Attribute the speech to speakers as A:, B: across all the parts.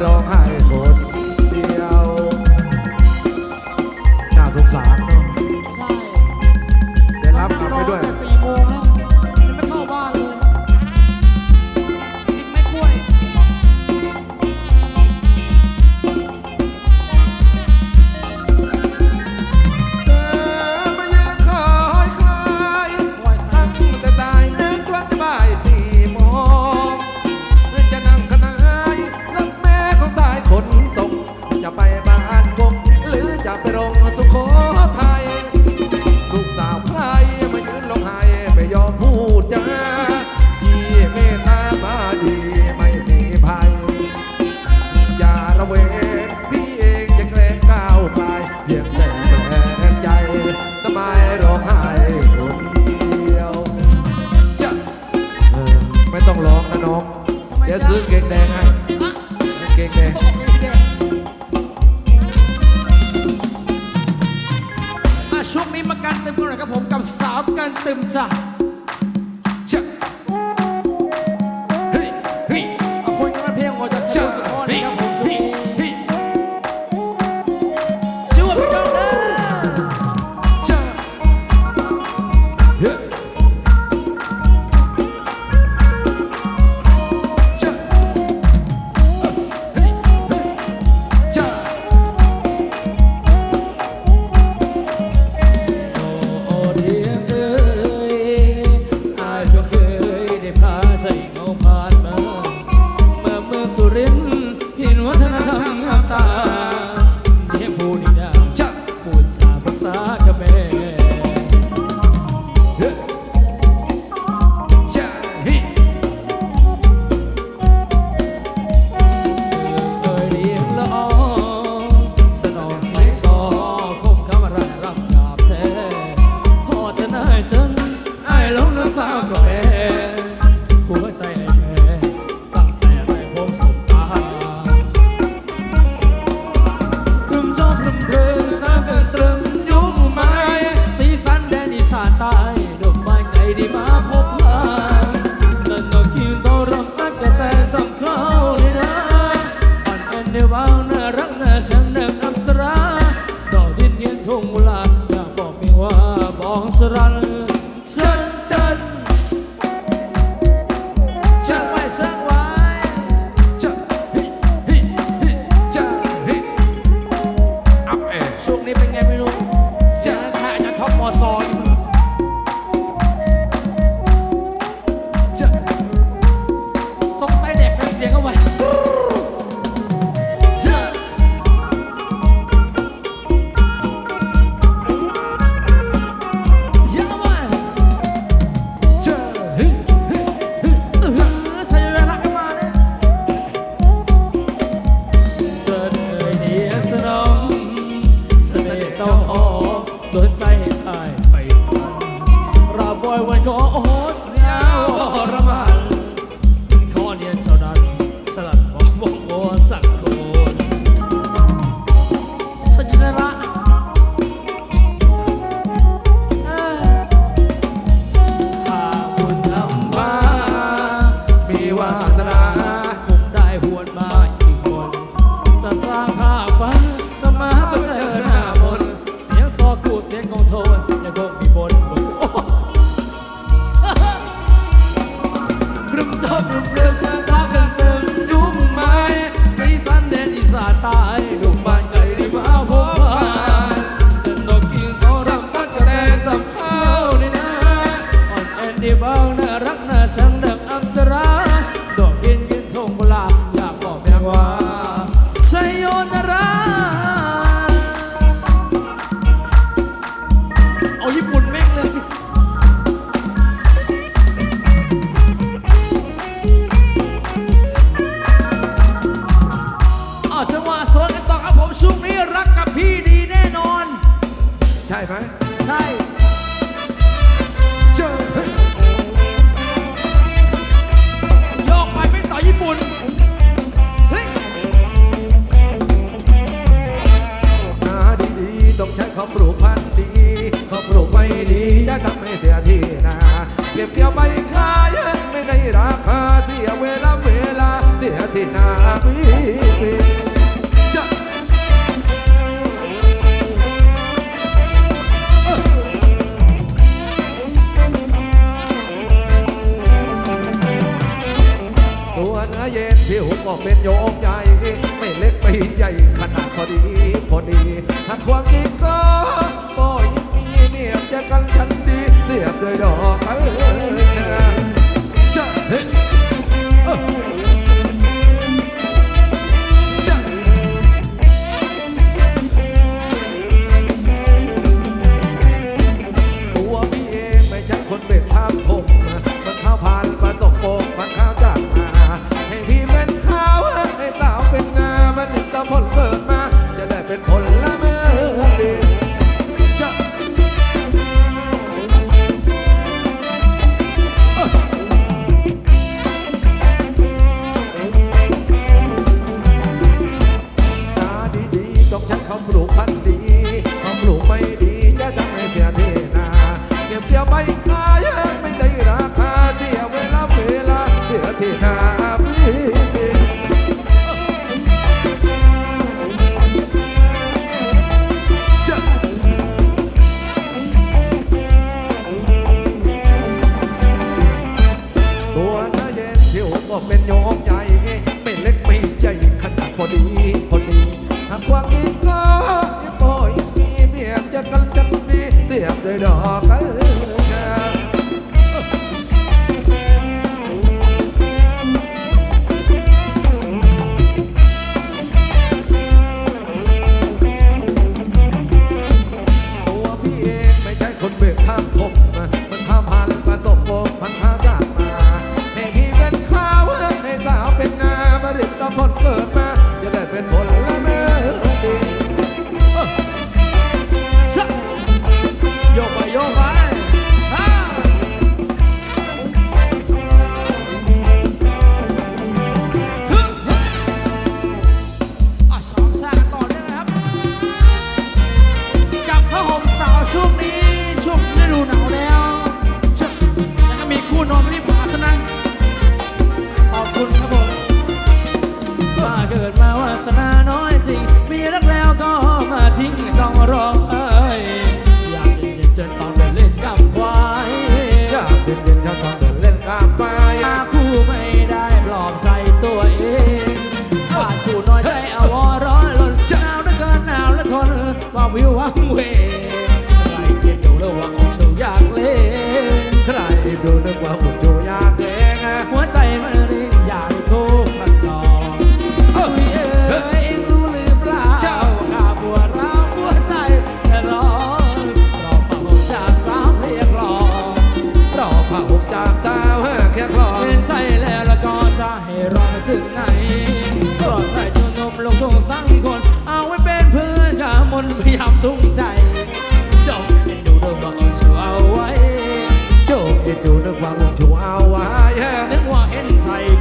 A: ไม่ร้ ใช่
B: โยกไป
A: เป็นสาวญี่ปุ่นหาดีๆต้องใช้
B: ความรู้พันดีความรู้ไว้ดี
A: จะ
B: ทำ
A: ให้
B: เสียทีนะ
A: เก็บเกี่ยวไป จะ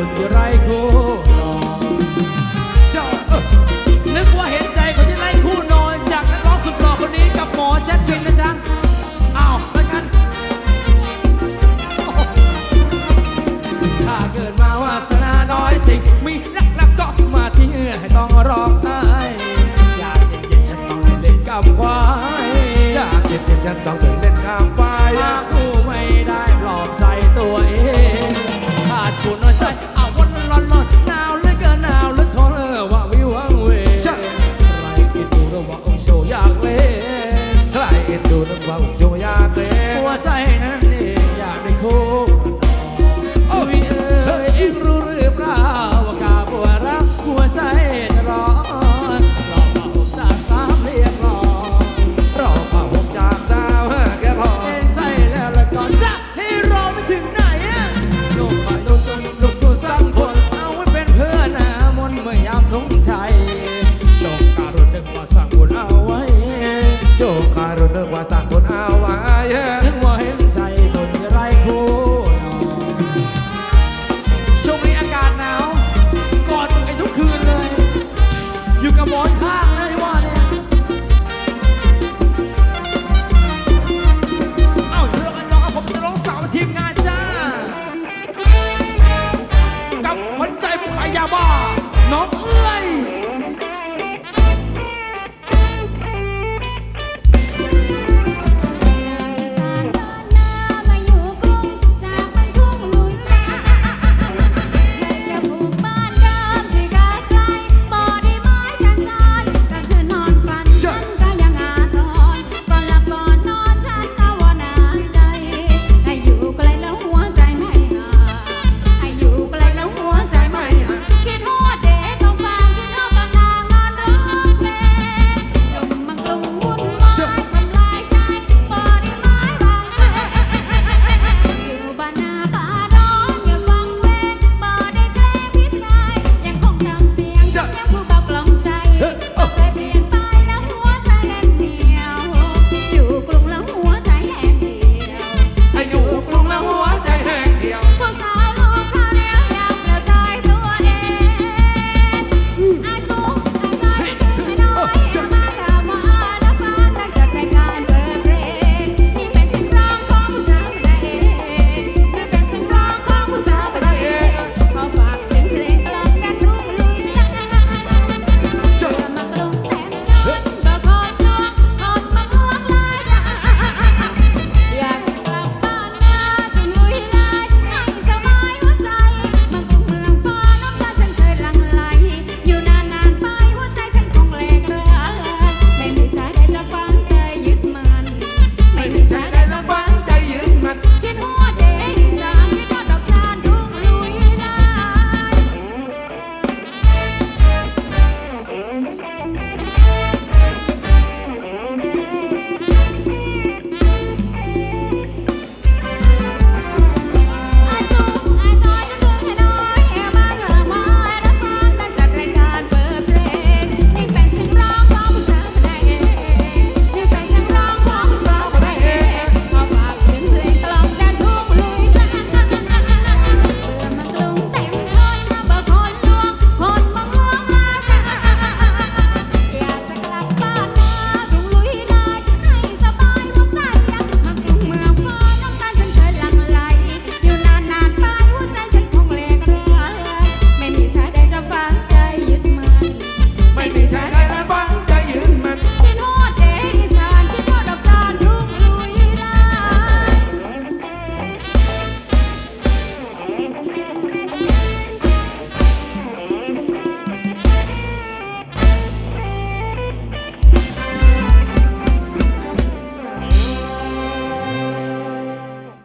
A: คนที่ไร้